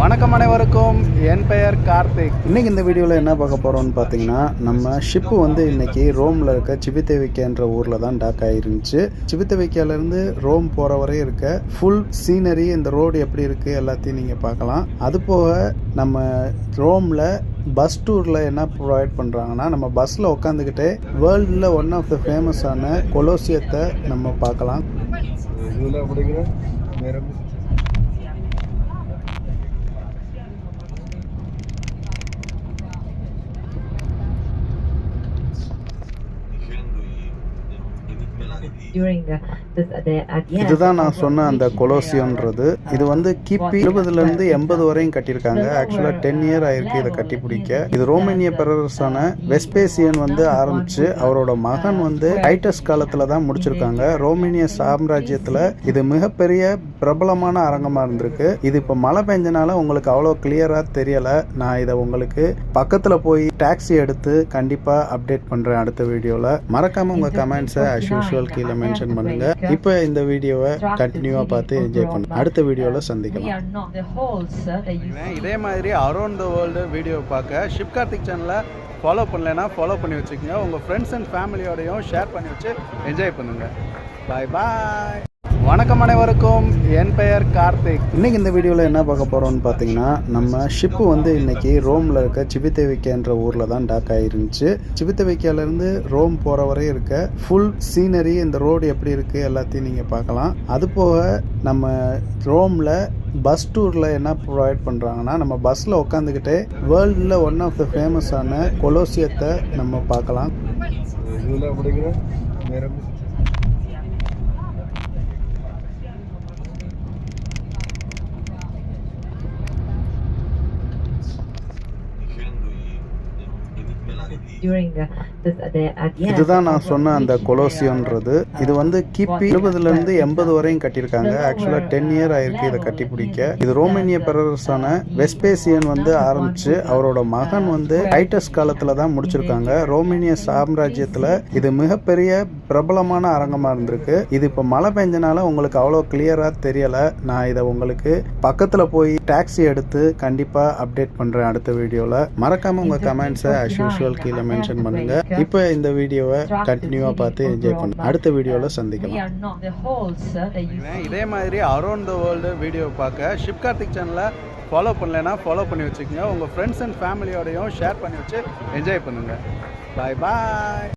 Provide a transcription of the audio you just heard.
வணக்கம் அனைவருக்கும். என் பெயர் கார்த்திக். இன்னைக்கு இந்த வீடியோவில் என்ன பார்க்க போகிறோம்னு பார்த்தீங்கன்னா நம்ம ஷிப்பு வந்து இன்னைக்கு ரோமில் இருக்க சிபித்தேவிக்கன்ற ஊரில் தான் டாக் ஆயிருந்துச்சு. சிபித்தேவிக்காலேருந்து ரோம் போகிற வரை இருக்க ஃபுல் சீனரி இந்த ரோடு எப்படி இருக்குது எல்லாத்தையும் நீங்கள் பார்க்கலாம். அது போக நம்ம ரோமில் பஸ் டூரில் என்ன ப்ரொவைட் பண்ணுறாங்கன்னா நம்ம பஸ்ஸில் உட்காந்துக்கிட்டே வேர்ல்டில் ஒன் ஆஃப் த ஃபேமஸான கொலோசியத்தை நம்ம பார்க்கலாம். இதுதான் நான் சொன்ன அந்த which கொலோசியம்ன்றது. இது வந்து கிபி இருபதுலேருந்து எண்பது வரையும் கட்டியிருக்காங்க. ஆக்சுவலாக டென் இயர் ஆயிருக்கு இதை கட்டி பிடிக்க. இது ரோமேனிய பேரரசான வெஸ்பேசியன் வந்து ஆரம்பிச்சு அவரோட மகன் வந்து டைட்டஸ் காலத்துல தான் முடிச்சிருக்காங்க. ரோமேனிய சாம்ராஜ்யத்தில் இது மிகப்பெரிய பிரபலமான அரங்கமாக இருந்திருக்கு. இது இப்போ மழை பெஞ்சனால உங்களுக்கு அவ்வளோ கிளியராக தெரியலை. நான் இதை உங்களுக்கு பக்கத்தில் போய் டாக்ஸி எடுத்து கண்டிப்பாக அப்டேட் பண்ணுறேன் அடுத்த வீடியோவில் மறக்காம உங்கள் கமெண்ட்ஸை அஸ் யூஷுவல் கீழே மென்ஷன் பண்ணுங்க. இப்போ இந்த வீடியோவை கண்டினியூவாக பார்த்து என்ஜாய் பண்ணுங்க. அடுத்த வீடியோவில் we சந்திக்கலாம் are not the holes that you இதே மாதிரி அரௌண்ட் த வேர்ல்டு வீடியோ பார்க்க. ஷிப் கார்த்திக் சேனலை ஃபாலோ பண்ணலைன்னா ஃபாலோ பண்ணி வச்சுக்கோங்க. உங்கள் ஃப்ரெண்ட்ஸ் அண்ட் ஃபேமிலியோடையும் ஷேர் பண்ணி வச்சு என்ஜாய் பண்ணுங்கள் பாய் பாய் வணக்கம் அனைவருக்கும். என் பெயர் கார்த்திக். இன்னைக்கு இந்த வீடியோவில் என்ன பார்க்க போகிறோம்னு பார்த்தீங்கன்னா நம்ம ஷிப்பு வந்து இன்னைக்கு ரோமில் இருக்க சிபித்தேவிக்கன்ற ஊரில் தான் டாக் ஆயிருந்துச்சு. சிபித்தேவிக்காலேருந்து ரோம் போகிற வரை இருக்க ஃபுல் சீனரி இந்த ரோடு எப்படி இருக்குது எல்லாத்தையும் நீங்கள் பார்க்கலாம். அது போக நம்ம ரோமில் பஸ் டூரில் என்ன ப்ரொவைட் பண்ணுறாங்கன்னா நம்ம பஸ்ஸில் உட்காந்துக்கிட்டே வேர்ல்டில் ஒன் ஆஃப் த ஃபேமஸான கொலோசியத்தை நம்ம பார்க்கலாம். இதுதான் நான் சொன்ன அந்த கொலோசியன்றது இது வந்து கிபி இருபதுலேருந்து எண்பது வரையும் கட்டியிருக்காங்க. ஆக்சுவலாக டென் இயர் ஆயிருக்கு இதை கட்டி பிடிக்க. இது ரோமேனிய பேரரசான வெஸ்பேசியன் வந்து ஆரம்பிச்சு அவரோட மகன் வந்து டைட்டஸ் காலத்துல தான் முடிச்சிருக்காங்க. ரோமேனிய சாம்ராஜ்யத்தில் இது மிகப்பெரிய பிரபலமான அரங்கமாக இருந்திருக்கு. இது இப்போ மழை பெஞ்சனால உங்களுக்கு அவ்வளோ கிளியராக தெரியலை. நான் இதை உங்களுக்கு பக்கத்தில் போய் டாக்ஸி எடுத்து கண்டிப்பாக அப்டேட் பண்ணுறேன் அடுத்த வீடியோவில் மறக்காம உங்கள் கமெண்ட்ஸை அஸ் யூஷுவல் கீழே மென்ஷன் பண்ணுங்க. இப்போ இந்த வீடியோவை கண்டினியூவாக பார்த்து என்ஜாய் பண்ணுங்க அடுத்த வீடியோவில் சந்திக்கலாம். இதே மாதிரி அரௌண்ட் த வேர்ல்டு வீடியோ பார்க்க ஷிப் கார்த்திக் சேனலை ஃபாலோ பண்ணலைன்னா ஃபாலோ பண்ணி வச்சுக்கோங்க. உங்கள் ஃப்ரெண்ட்ஸ் அண்ட் ஃபேமிலியோடையும் ஷேர் பண்ணி வச்சு என்ஜாய் பண்ணுங்கள் பாய் பாய்